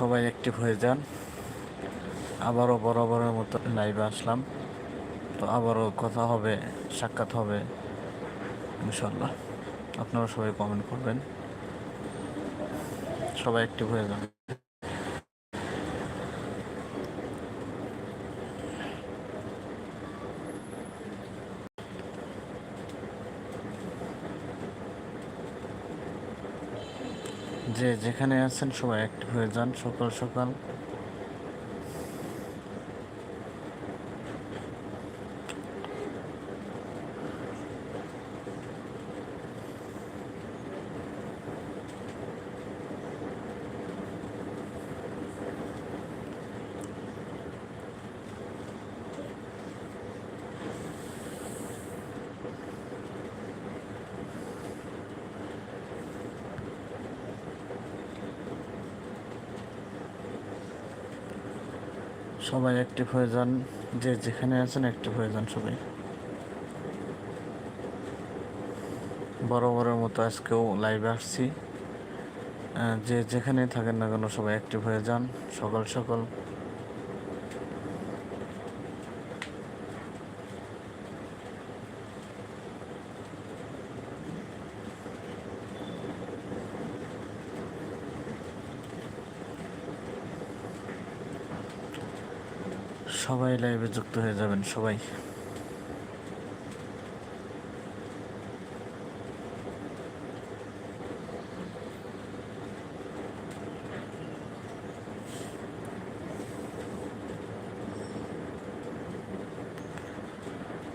সবাই অ্যাক্টিভ হয়ে যান। আবারও বরাবরের মতো লাইভে আসলাম। তো আবারও কথা হবে, সাক্ষাৎ হবে ইনশাল্লাহ আপনারা সবাই কমেন্ট করবেন। সবাই অ্যাক্টিভ হয়ে যান। যে যেখানে আছেন সবাই অ্যাক্টিভ হয়ে যান সকাল সকাল। সবাই অ্যাক্টিভ হয়ে যান, যে যেখানে আছেন অ্যাক্টিভ হয়ে যান সবাই। বরাবরের মতো আজকেও লাইভে আসছি। যে যেখানেই থাকেন না কেন সবাই অ্যাক্টিভ হয়ে যান। সকাল সকাল সবাই লাইভে যুক্ত হয়ে যাবেন, সবাই।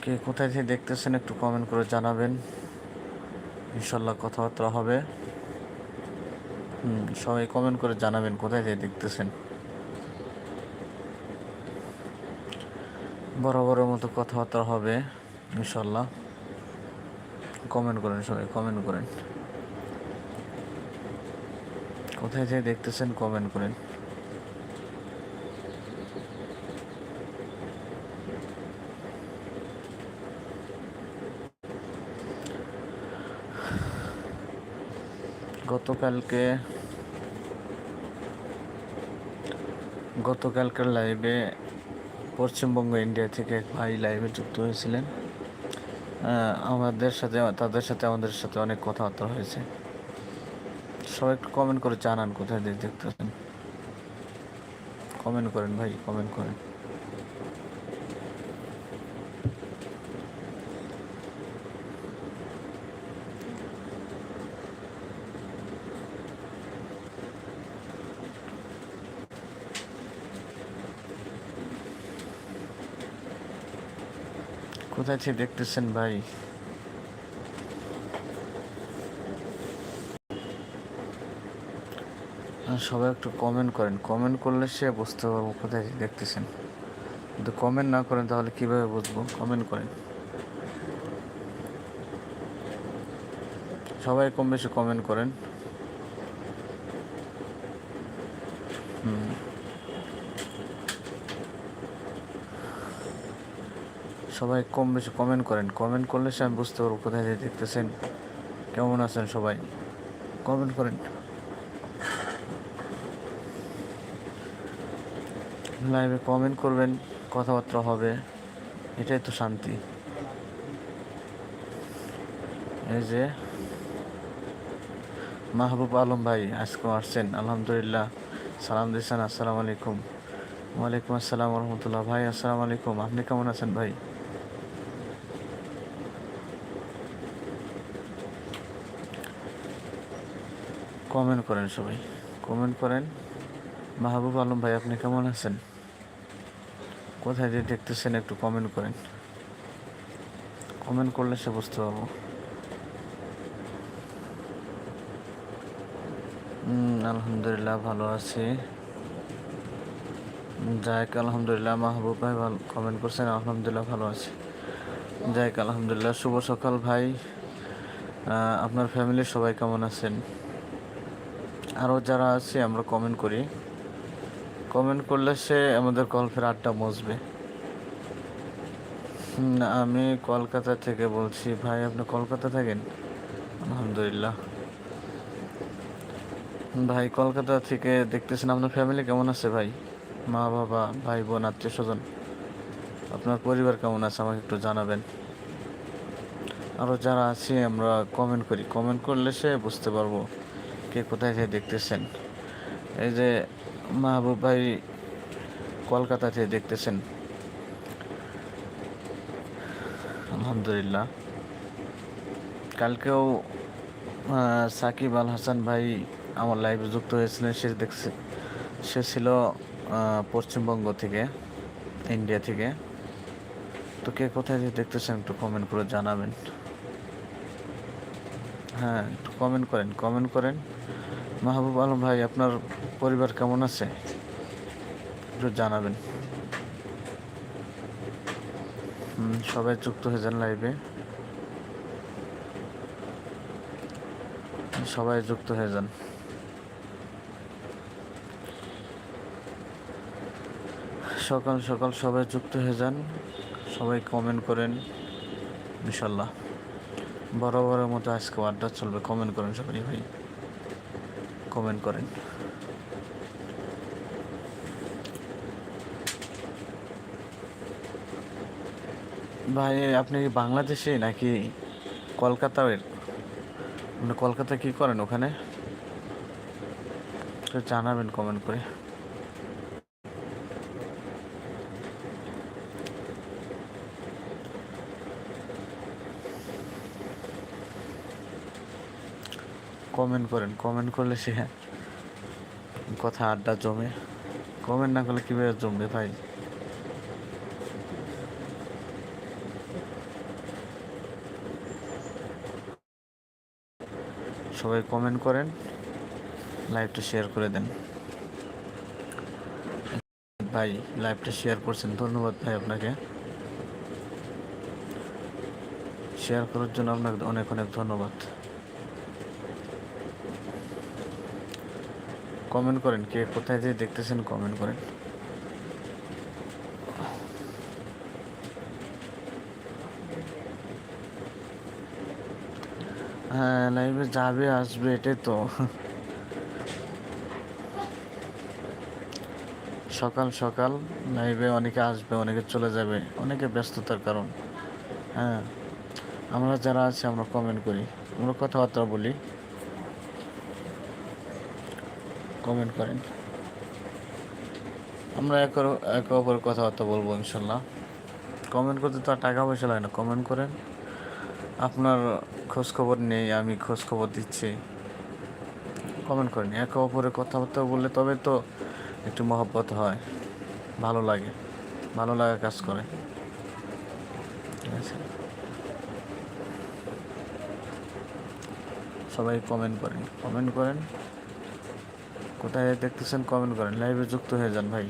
কে কোথায় থেকে দেখতেছেন একটু কমেন্ট করে জানাবেন। ইনশাল্লাহ কথাবার্তা হবে। হুম, সবাই কমেন্ট করে জানাবেন কোথায় থেকে দেখতেছেন। বরাবরের মতো কথাবার্তা হবে ইনশাল্লাহ কমেন্ট করেন সবাই কমেন্ট করেন। কোথায় থেকে দেখতেছেন কমেন্ট করেন। গতকালকে, গতকালকার লাইভে পশ্চিমবঙ্গ ইন্ডিয়া থেকে এক ভাই লাইভে যুক্ত হয়েছিলেন। আমাদের সাথে, তাদের সাথে, আমাদের সাথে অনেক কথাবার্তা হয়েছে। সবাই একটু কমেন্ট করে জানান, কোথায় দেখতেছেন? কমেন্ট করেন ভাই কমেন্ট করেন। কোথায় থেকে দেখতেছেন ভাই? সবাই একটু কমেন্ট করেন। কমেন্ট করলে সে বুঝতে পারব কোথায় দেখতেছেন। কিন্তু কমেন্ট না করেন তাহলে কীভাবে বুঝব? কমেন্ট করেন। সবাই কম বেশি কমেন্ট করেন। হুম। সবাই কম বেশি কমেন্ট করেন। কমেন্ট করলে সে আমি বুঝতে পারব কোথায় থেকে দেখতেছেন। কেমন আছেন সবাই? কমেন্ট করেন। লাইভে কমেন্ট করবেন, কথাবার্তা হবে। এটাই তো শান্তি। এই যে মাহবুব আলম ভাই আজকে আসছেন। আলহামদুলিল্লাহ। সালাম দিচ্ছেন, আসসালামু আলাইকুম। ওয়ালাইকুম আসসালাম রহমতুল্লাহ। ভাই, আসসালামু আলাইকুম। আপনি কেমন আছেন ভাই? কমেন্ট করেন সবাই। কমেন্ট করেন, মাহবুব আলম ভাই, আপনি কেমন আছেন? কোথায় দিয়ে দেখতেছেন একটু কমেন্ট করেন। কমেন্ট করলে সে বুঝতে পারব। আলহামদুলিল্লাহ ভালো আছি। যাক আলহামদুলিল্লাহ মাহবুব ভাই ভালো, কমেন্ট করছেন, আলহামদুলিল্লাহ ভালো আছি। যাক আলহামদুলিল্লাহ, শুভ সকাল ভাই। আপনার ফ্যামিলির সবাই কেমন আছেন? আরও যারা আছে আমরা কমেন্ট করি। কমেন্ট করলে সে আমাদের গল্পের আড্ডা হুম, আমি কলকাতা থেকে বলছি ভাই আপনি কলকাতা থাকেন? আলহামদুলিল্লাহ। ভাই কলকাতা থেকে দেখতেছেন আপনার ফ্যামিলি কেমন আছে ভাই? মা বাবা ভাই বোন আত্মীয় স্বজন? আপনার পরিবার কেমন আছে আমাকে একটু জানাবেন। আরও যারা আছি আমরা কমেন্ট করি। কমেন্ট করলে সে বুঝতে পারব। কে কোথায় থেকে দেখতেছেন? এই যে মাহবুব ভাই কলকাতা থেকে দেখতেছেন। আলহামদুলিল্লাহ। কালকেও সাকিব আল হাসান ভাই আমার লাইভে যুক্ত হয়েছিলেন। সে দেখছে, সে ছিল পশ্চিমবঙ্গ থেকে ইন্ডিয়া থেকে। তো কে কোথায় যে দেখতেছেন একটু কমেন্ট করে জানাবেন। হ্যাঁ একটু কমেন্ট করেন কমেন্ট করেন। মাহবুব আলম ভাই, আপনার পরিবার কেমন আছে? একটু জানাবেন। সবাই যুক্ত হয়ে যান লাইভে সবাই যুক্ত হয়ে যান। সকাল সকাল সবাই যুক্ত হয়ে যান। সবাই কমেন্ট করেন ইনশাল্লাহ বরাবরের মতো আজকে আড্ডা চলবে। কমেন্ট করেন সবাই ভাই। কমেন্ট করেন। ভাই আপনি বাংলাদেশে নাকি কলকাতার? কলকাতা কি করেন ওখানে? জানাবেন কমেন্ট করে। কমেন্ট করেন কমেন্ট করলে সে কথা আড্ডা জমে। কমেন্ট না করলে কীভাবে জমবে ভাই? সবাই কমেন্ট করেন লাইভটা শেয়ার করে দেন। ভাই লাইভটা শেয়ার করছেন, ধন্যবাদ ভাই আপনাকে। শেয়ার করার জন্য আপনাকে অনেক অনেক ধন্যবাদ। কমেন্ট করেন, কে কোথায় যে দেখতেছেন কমেন্ট করেন। হ্যাঁ লাইভে যাবে, আসবে, এটাই তো। সকাল সকাল লাইভে অনেকে আসবে, অনেকে চলে যাবে, অনেকে ব্যস্ততার কারণ। হ্যাঁ আমরা যারা আছি, আমরা কমেন্ট করি, আমরা কথাবার্তা বলি। কমেন্ট করেন। আমরা একে একে অপরের কথাবার্তা বলব, ইনশাল্লাহ। কমেন্ট করতে তো আর টাকা পয়সা লাগে না কমেন্ট করেন। আপনার খোঁজ খবর নেই, আমি খোঁজ খবর দিচ্ছি। কমেন্ট করেন, একে অপরের কথাবার্তা বললে তবে তো একটু মহব্বত হয়, ভালো লাগে, ভালো লাগা কাজ করে। ঠিক আছে? সবাই কমেন্ট করেন কমেন্ট করেন। কোথায় দেখতেছেন? কমেন্ট করেন। লাইভে যুক্ত হয়ে যান ভাই।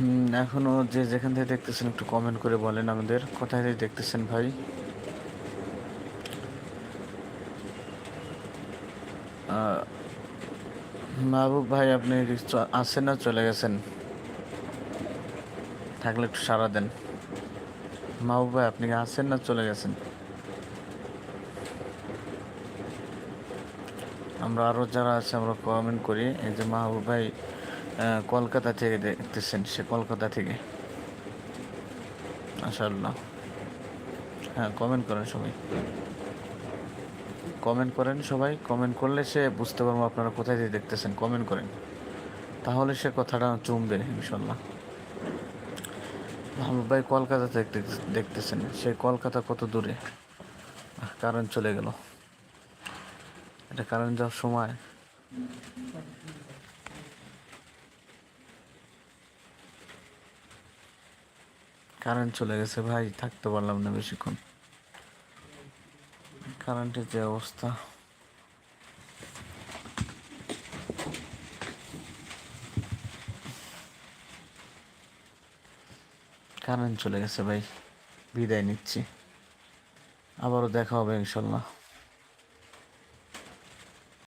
হুম, এখনও যে যেখান থেকে দেখতেছেন একটু কমেন্ট করে বলেন আমাদের। কোথায় থেকে দেখতেছেন ভাই? মাহবুব ভাই আপনি আছেন না? চলে গেছেন। থাকলে একটু সারা দেন। মাহবুব ভাই আপনি আছেন না? চলে গেছেন। আমরা আরও যারা আছে আমরা কমেন্ট করি। এই যে মাহবুব ভাই কলকাতা থেকে দেখতেছেন সে কলকাতা থেকে। মাশাআল্লাহ। হ্যাঁ কমেন্ট করেন সবাই। কমেন্ট করেন সবাই। কমেন্ট করলে সে বুঝতে পারব আপনারা কোথায় থেকে দেখতেছেন। কমেন্ট করেন। তাহলে সে কথাটা জমবে ইনশাল্লাহ মাহবুব ভাই কলকাতা থেকে দেখতেছেন। সে কলকাতা কত দূরে? কারেন্ট চলে গেল। এটা কারেন্ট যাওয়ার সময়। কারেন্ট চলে গেছে ভাই, থাকতে পারলাম না বেশিক্ষণ। কারেন্টের যে অবস্থা। কারেন্ট চলে গেছে ভাই, বিদায় নিচ্ছি। আবারও দেখা হবে ইনশাল্লাহ।